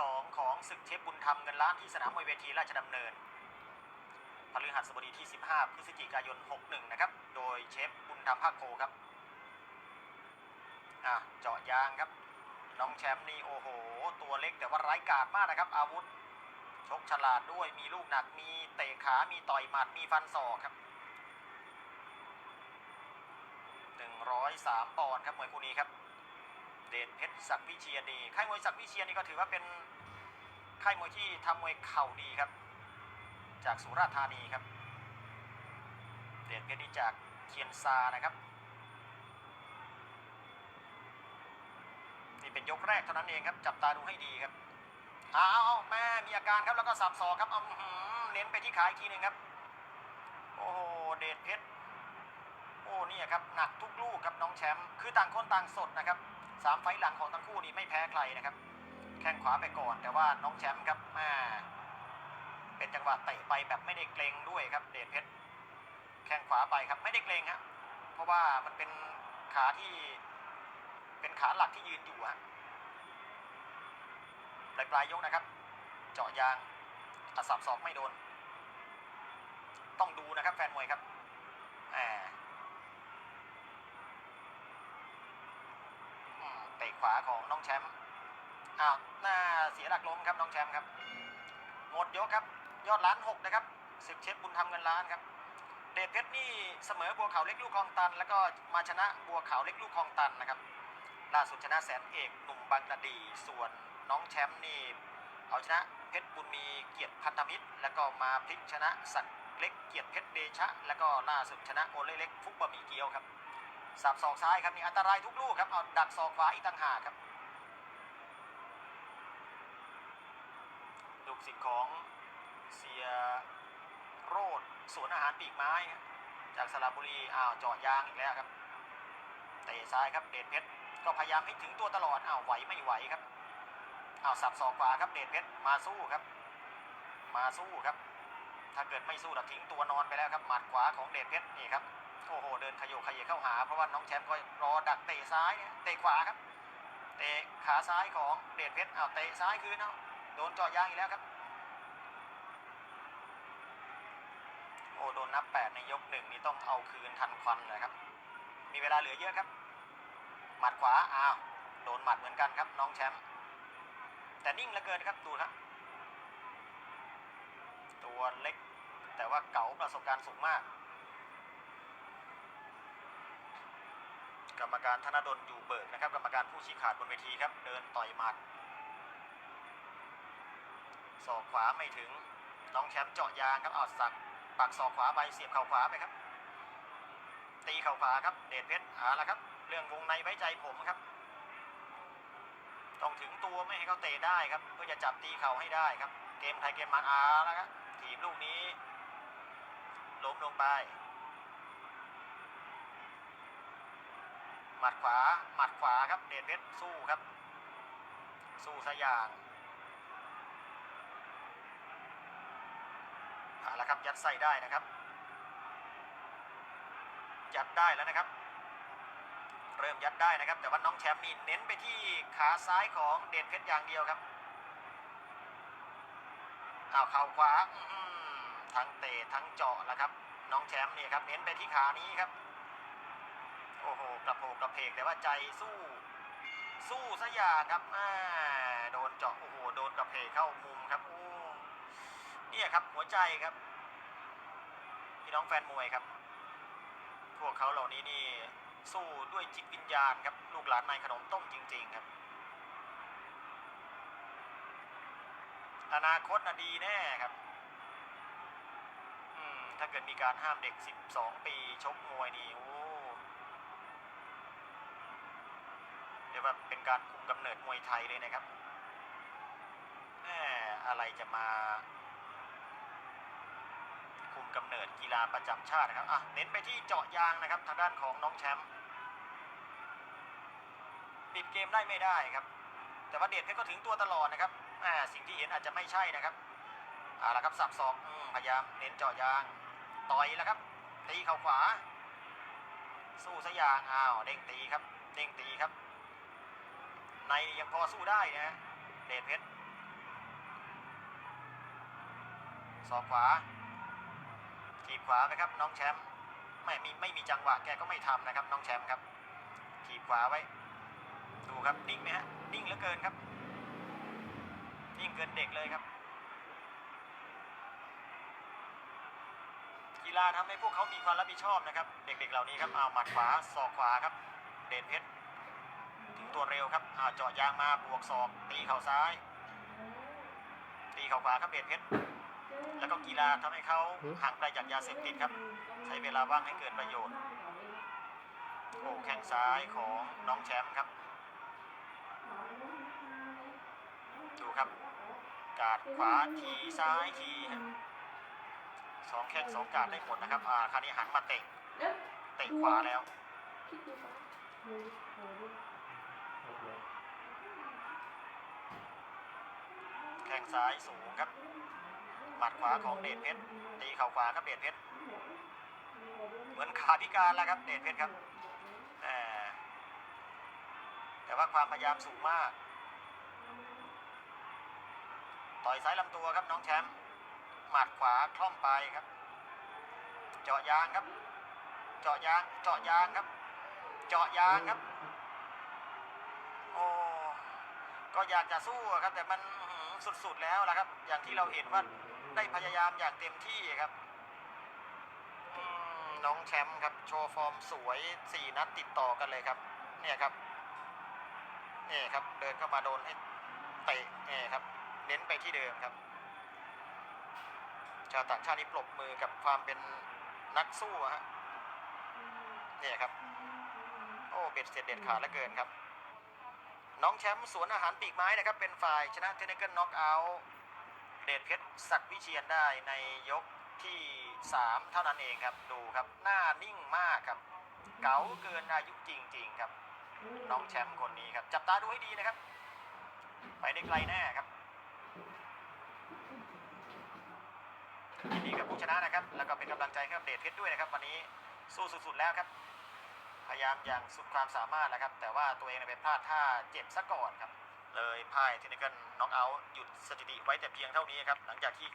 2ของศึกเชฟบุญธรรมเงินล้านที่สนามมวยเวทีราชดำเนินพฤหัสบดีที่ 15 พฤศจิกายน 61 นะครับ โดยเชฟบุญธรรมภาคโคครับ อะเจาะยางครับ น้องแชมป์นี่โอ้โห ตัวเล็กแต่ว่าไร้กาจมากนะครับ อาวุธ ชกฉลาดด้วย มีลูกหนัก มีเตะขา มีต่อยหมัด มีฟันศอกครับ 103ปอนด์ครับมวยคู่นี้ครับ เดชเพชรศักดิ์วิเชียดีค่ายมวยศักดิ์วิเชียนี่ก็ถือว่าเป็นค่ายมวยที่ทำมวยเข่าดีครับ จากสุราษฎร์ธานีครับ เดชเพชรนี่จากเคียนซานะครับนี่เป็นยกแรกเท่านั้นเองครับจับตาดูให้ดีครับเอาเอาเอาแม่มีอาการครับแล้วก็สับศอกครับเอาเน้นไปที่ขาอีกทีหนึ่งครับ โอ้โหเดชเพชรโอ้เนี่ยครับหนักทุกลูกครับน้องแชมป์คือต่างคนต่างสดนะครับ สามไฟต์หลังของทั้งคู่นี่ไม่แพ้ใครนะครับ แข้งขวาไปก่อน แต่ว่าน้องแชมป์ครับแม่เป็นจังหวะเตะไปแบบไม่ได้เกรงด้วยครับ เดชเพชรแข้งขวาไปครับไม่ได้เกรงครับเพราะว่ามันเป็นขาที่เป็นขาหลักที่ยืนอยู่ฮะปลายปลายยกนะครับ เจาะยางอัสับศอกไม่โดน ต้องดูนะครับแฟนมวยครับแหม อืมเตะ ขวาของน้องแชมป์อ้าวหน้าเสียหลักล้มครับน้องแชมป์ครับ หมดยกครับ ยอดล้านหกนะครับศึกเชฟบุญทำเงินล้านครับ เดชเพชรนี่เสมอบัวขาวเล็กลูกคลองตัน แล้วก็มาชนะบัวขาวเล็กลูกคลองตันนะครับล่าสุดชนะแสนเอกหนุ่มบางกระดี ส่วนน้องแชมป์นี่เอาชนะเพชรบุญมีเกียรติพันธมิตร แล้วก็มาพลิกชนะสักดิ์เล็กเกียรติเพชรเดชะ แล้วก็ล่าสุดชนะโอเล่เล็กฟุกบะหมี่เกี๊ยวครับ สับศอกซ้ายครับนี่อันตรายทุกลูกครับเอาดักศอกขวาอีกต่างหากครับ ลูกศิษย์ของเสียโรดสวนอาหารปีกไม้ครับจากสระบุรีอ้าวเจาะยางอีกแล้วครับเตะซ้ายครับเดชเพชรก็พยายามให้ถึงตัวตลอดอ้าวไหวไม่ไหวครับอ้าวสับศอกขวาครับเดชเพชรมาสู้ครับ มาสู้ครับ ถ้าเกิดไม่สู้เราทิ้งตัวนอนไปแล้วครับหมัดขวาของเดชเพชรนี่ครับ โอ้โหเดินขยโยกขยเยเข้าหา เพราะว่าน้องแชมป์ก็รอดักเตะซ้ายเนี่ยเตะขวาครับ เตะขาซ้ายของเดชเพชรเอาวเตะซ้ายคืนเอาโดนจาะยางอีกแล้วครับ โอ้โดนนับแปดในยกหนึ่งนี่ต้องเอาคืนทันควันเลยครับ มีเวลาเหลือเยอะครับ หมัดขวาอ้าวโดนหมัดเหมือนกันครับ น้องแชมป์แต่นิ่งเหลือเกินครับดูครับตัวเล็กแต่ว่าเก๋าประสบการณ์สูงมาก กรรมการธนดลอยู่เบิกนะครับ กรรมการผู้ชี้ขาดบนเวทีครับ เดินต่อยหมัดศอกขวาไม่ถึงน้องแชมป์เจาะยางครับเอาสักปักศอกขวาไปเสียบเข่าขวาไปครับ ตีเข่าขวาครับ เดชเพชรเอาละครับ เรื่องวงในไว้ใจผมครับ ต้องถึงตัวไม่ให้เขาเตะได้ครับ เพื่อจะจับตีเข่าให้ได้ครับ เกมไทยเกมมันอาแล้วครับทีมลูกนี้ล้มลงไป หมัดขวาหมัดขวาครับเดชเพชรสู้ครับ สู้ซะอย่างเอาละครับยัดไส้ได้นะครับ ยัดได้แล้วนะครับ เริ่มยัดได้นะครับ แต่ว่าน้องแชมป์นี่เน้นไปที่ขาซ้ายของเดชเพชรอย่างเดียวครับอ้าเข่าขวาทั้งเตะทั้งเจาะแล้วครับ น้องแชมป์นี่ครับเน้นไปที่ขานี้ครับ กระโปงกระเพกแต่ว่าใจสู้ สู้ซะอย่างครับอ่าโดนเจาะโอ้โหโดนกระเพกเข้ามุมครับโอ้เนี่ยครับหัวใจครับพี่น้องแฟนมวยครับ พวกเขาเหล่านี้นี่สู้ด้วยจิตวิญญาณครับลูกหลานนายขนมต้มจริง ๆครับ อนาคตนะดีแน่ครับถ้าเกิดมีการห้ามเด็ก 12 ปีชกมวยนี่โอ้ เรียก ว่าเป็นการคุมกำเนิดมวยไทยเลยนะครับแหมอะไรจะมา คุมกำเนิดกีฬาประจำชาตินะครับอะเน้นไปที่เจาะยางนะครับ ทางด้านของน้องแชมป์ปิดเกมได้ไม่ได้ครับ แต่ว่าเดชเพชรก็ถึงตัวตลอดนะครับอ่าสิ่งที่เห็นอาจจะไม่ใช่นะครับเอาละครับสับศอกอืมพยายามเน้นเจาะยางต่อยแล้วครับตีเข่าขวา สู้ซะอย่างอ้าวเด้งตีครับเด้งตีครับ ในยังพอสู้ได้นะเดชเพชรสอกขวาขีบขวาไปครับน้องแชมป์ไม่มีไม่มีจังหวะแกก็ไม่ทำนะครับ น้องแชมป์ครับขีบขวาไว้ ดูครับนิ่งไหมฮะนิ่งเหลือเกินครับนิ่งเกินเด็กเลยครับ กีฬาทำให้พวกเขามีความรับผิดชอบนะครับ เด็กๆเหล่านี้ครับเอาหมัดขวาศอกขวาครับ เด่นเพชร ตัวเร็วครับเอาเจาะยางมาบวกศอกตีเข่าซ้าย ตีเข่าขวาครับเด่นเพชรแล้วก็กีฬาทำให้เขาห่างไกลจากยาเสพติดครับ ใช้เวลาว่างให้เกิดประโยชน์โอ้แข้งซ้ายของน้องแชมป์ครับ ดูครับ กาดขวาทีซ้ายทีสองแข้งสองกาดได้หมดนะครับอ่าคราวนี้หันมาเตะแล้วเตะขวาแล้วคิดดูก่อนโอ้โห แข้งซ้ายสูงครับ หมัดขวาของเดชเพชรตีเข่าขวาครับเดชเพชรเหมือนขาพิการแล้วครับเดชเพชรครับแหมแต่ว่าความพยายามสูงมาก ต่อยซ้ายลำตัวครับน้องแชมป์หมัดขวาคล่อมไปครับ เจาะยางครับ เจาะยางเจาะยางครับ เจาะยางครับโอ้ก็อยากจะสู้ครับแต่มัน สุดๆแล้วละครับ อย่างที่เราเห็นว่าได้พยายามอย่างเต็มที่ครับน้องแชมป์ครับโชว์ฟอร์มสวยสี่นัดติดต่อกันเลยครับ เนี่ยครับเนี่ยครับ เดินเข้ามาโดนให้เตะเนี่ยครับ เน้นไปที่เดิมครับ ชาวต่างชาตินี่ปรบมือกับความเป็นนักสู้ฮะเนี่ยครับ โอ้เบ็ดเสร็จเด็ดขาดเหลือเกินครับ น้องแชมป์สวนอาหารปีกไม้นะครับเป็นฝ่ายชนะเทนนิสเกิลน็อกเอาท์เดชเพชรศักดิ์วิเชียนได้ในยกที่ 3 เท่านั้นเองครับดูครับหน้านิ่งมากครับ เก๋าเกินอายุจริง ๆ ครับ น้องแชมป์คนนี้ครับ จับตาดูให้ดีนะครับ ไปได้ไกลแน่ครับยินดีกับผู้ชนะนะครับ แล้วก็เป็นกำลังใจให้กับเดชเพชรด้วยนะครับ วันนี้สู้สุดๆแล้วครับ พยายามอย่างสุดความสามารถแล้วครับ แต่ว่าตัวเองเนี่ยไปพลาดท่าเจ็บซะก่อนครับ เลยพ่ายเทคนิคน็อกเอาท์หยุดสถิติไว้แต่เพียงเท่านี้ครับ หลังจากที่